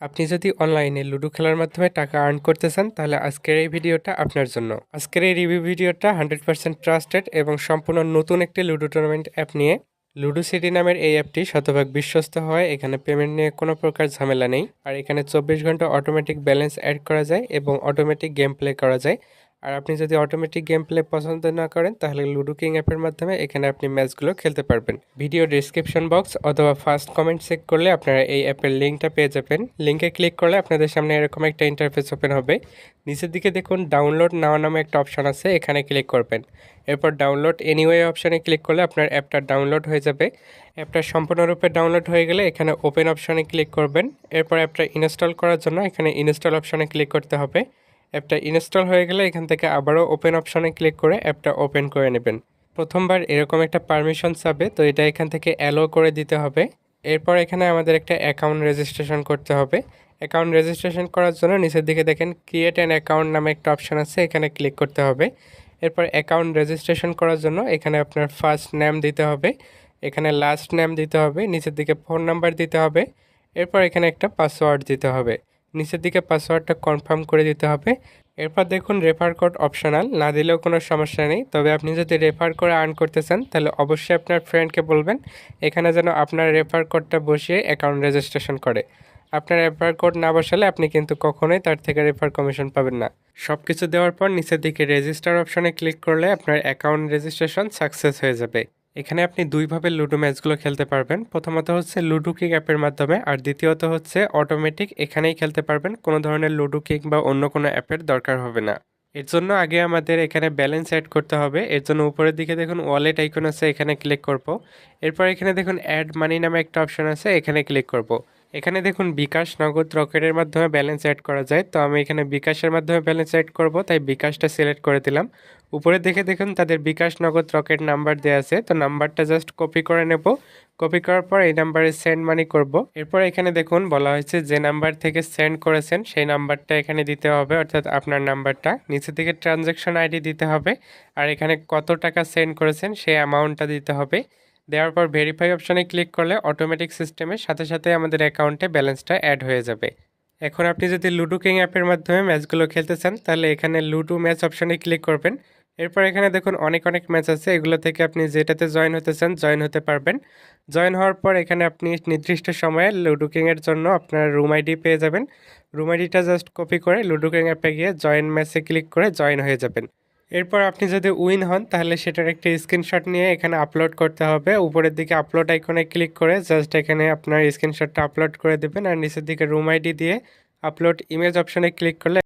আপনি যদি অনলাইনে লুডো খেলার মাধ্যমে টাকা আর্ন করতে চান, তাহলে আজকের এই ভিডিওটা আপনার জন্য। আজকের এই রিভিউ ভিডিওটা হান্ড্রেড পার্সেন্ট ট্রাস্টেড এবং সম্পূর্ণ নতুন একটি লুডো টুর্নামেন্ট অ্যাপ নিয়ে লুডো সিটি নামের এই অ্যাপটি শতভাগ বিশ্বস্ত হয় এখানে পেমেন্ট নিয়ে কোনো প্রকার ঝামেলা নেই। আর এখানে চব্বিশ ঘণ্টা অটোমেটিক ব্যালেন্স অ্যাড করা যায় এবং অটোমেটিক গেম প্লে করা যায়। আর আপনি যদি অটোমেটিক গেম প্লে পছন্দ না করেন, তাহলে লুডো কিং অ্যাপের মাধ্যমে এখানে আপনি ম্যাচগুলো খেলতে পারবেন। ভিডিও ডিসক্রিপশন বক্স অথবা ফার্স্ট কমেন্ট চেক করলে আপনারা এই অ্যাপের লিঙ্কটা পেয়ে যাবেন। লিঙ্কে ক্লিক করলে আপনাদের সামনে এরকম একটা ইন্টারফেস ওপেন হবে। নিচের দিকে দেখুন ডাউনলোড নেওয়া নামে একটা অপশন আছে, এখানে ক্লিক করবেন। এরপর ডাউনলোড এনিওয়ে অপশানে ক্লিক করলে আপনার অ্যাপটা ডাউনলোড হয়ে যাবে। অ্যাপটা সম্পূর্ণরূপে ডাউনলোড হয়ে গেলে এখানে ওপেন অপশানে ক্লিক করবেন। এরপর অ্যাপটা ইনস্টল করার জন্য এখানে ইনস্টল অপশানে ক্লিক করতে হবে। অ্যাপটা ইনস্টল হয়ে গেলে এখান থেকে আবারও ওপেন অপশানে ক্লিক করে অ্যাপটা ওপেন করে নেবেন। প্রথমবার এরকম একটা পারমিশন চাবে, তো এটা এখান থেকে অ্যালো করে দিতে হবে। এরপর এখানে আমাদের একটা অ্যাকাউন্ট রেজিস্ট্রেশন করতে হবে। অ্যাকাউন্ট রেজিস্ট্রেশন করার জন্য নিচের দিকে দেখেন ক্রিয়েট অ্যান অ্যাকাউন্ট নামে একটা অপশান আছে, এখানে ক্লিক করতে হবে। এরপর অ্যাকাউন্ট রেজিস্ট্রেশন করার জন্য এখানে আপনার ফার্স্ট নেম দিতে হবে, এখানে লাস্ট নেম দিতে হবে, নিচের দিকে ফোন নাম্বার দিতে হবে, এরপর এখানে একটা পাসওয়ার্ড দিতে হবে। নিচের দিকে পাসওয়ার্ডটা কনফার্ম করে দিতে হবে। এরপর দেখুন রেফার কোড অপশনাল না দিলেও কোনো সমস্যা নেই। তবে আপনি যদি রেফার করে আর্ন করতে চান, তাহলে অবশ্যই আপনার ফ্রেন্ডকে বলবেন, এখানে যেন আপনার রেফার কোডটা বসিয়ে অ্যাকাউন্ট রেজিস্ট্রেশন করে। আপনার রেফার কোড না বসালে আপনি কিন্তু কখনোই তার থেকে রেফার কমিশন পাবেন না। সব কিছু দেওয়ার পর নিচের দিকে রেজিস্টার অপশনে ক্লিক করলে আপনার অ্যাকাউন্ট রেজিস্ট্রেশন সাকসেস হয়ে যাবে। এখানে আপনি দুইভাবে লুডো ম্যাচগুলো খেলতে পারবেন। প্রথমত হচ্ছে লুডো কিক অ্যাপের মাধ্যমে, আর দ্বিতীয়ত হচ্ছে অটোমেটিক এখানেই খেলতে পারবেন। কোনো ধরনের লুডো কিক বা অন্য কোনো অ্যাপের দরকার হবে না। এর জন্য আগে আমাদের এখানে ব্যালেন্স অ্যাড করতে হবে। এর জন্য উপরের দিকে দেখুন ওয়ালেট আইকন আছে, এখানে ক্লিক করব। এরপর এখানে দেখুন অ্যাড মানি নামে একটা অপশন আছে, এখানে ক্লিক করব। এখানে দেখুন বিকাশ নগদ রকেটের মাধ্যমে ব্যালেন্স অ্যাড করা যায়। তো আমি এখানে বিকাশের মাধ্যমে ব্যালেন্স অ্যাড করব, তাই বিকাশটা সিলেক্ট করে দিলাম। উপরে দেখে দেখুন তাদের বিকাশ নগদ রকেট নাম্বার দেওয়া আছে। তো নাম্বারটা জাস্ট কপি করে নেব। কপি করার পর এই নাম্বারে সেন্ড মানি করব। এরপর এখানে দেখুন বলা হয়েছে যে নাম্বার থেকে সেন্ড করেছেন, সেই নাম্বারটা এখানে দিতে হবে, অর্থাৎ আপনার নাম্বারটা। নিচে থেকে ট্রানজ্যাকশন আইডি দিতে হবে, আর এখানে কত টাকা সেন্ড করেছেন সেই অ্যামাউন্টটা দিতে হবে। দেওয়ার পর ভেরিফাই অপশানে ক্লিক করলে অটোমেটিক সিস্টেমের সাথে সাথে আমাদের অ্যাকাউন্টে ব্যালেন্সটা অ্যাড হয়ে যাবে। এখন আপনি যদি লুডো কিং অ্যাপের মাধ্যমে ম্যাচগুলো খেলতে চান, তাহলে এখানে লুডো ম্যাচ অপশানে ক্লিক করবেন। এরপর এখানে দেখুন অনেক অনেক ম্যাচ আছে। এগুলো থেকে আপনি যেটাতে জয়েন হতে চান জয়েন হতে পারবেন। জয়েন হওয়ার পর এখানে আপনি নির্দিষ্ট সময়ে লুডো কিংয়ের জন্য আপনার রুম আইডি পেয়ে যাবেন। রুম আইডিটা জাস্ট কপি করে লুডো কিং অ্যাপে গিয়ে জয়েন ম্যাচে ক্লিক করে জয়েন হয়ে যাবেন। এরপর আপনি যদি উইন হন, তাহলে সেটার একটা স্ক্রিনশট নিয়ে এখানে আপলোড করতে হবে। উপরের দিকে আপলোড আইকনে ক্লিক করে জাস্ট এখানে আপনার স্ক্রিনশটটা আপলোড করে দেবেন। আর নিচের দিকে রুম আইডি দিয়ে আপলোড ইমেজ অপশনে ক্লিক করলে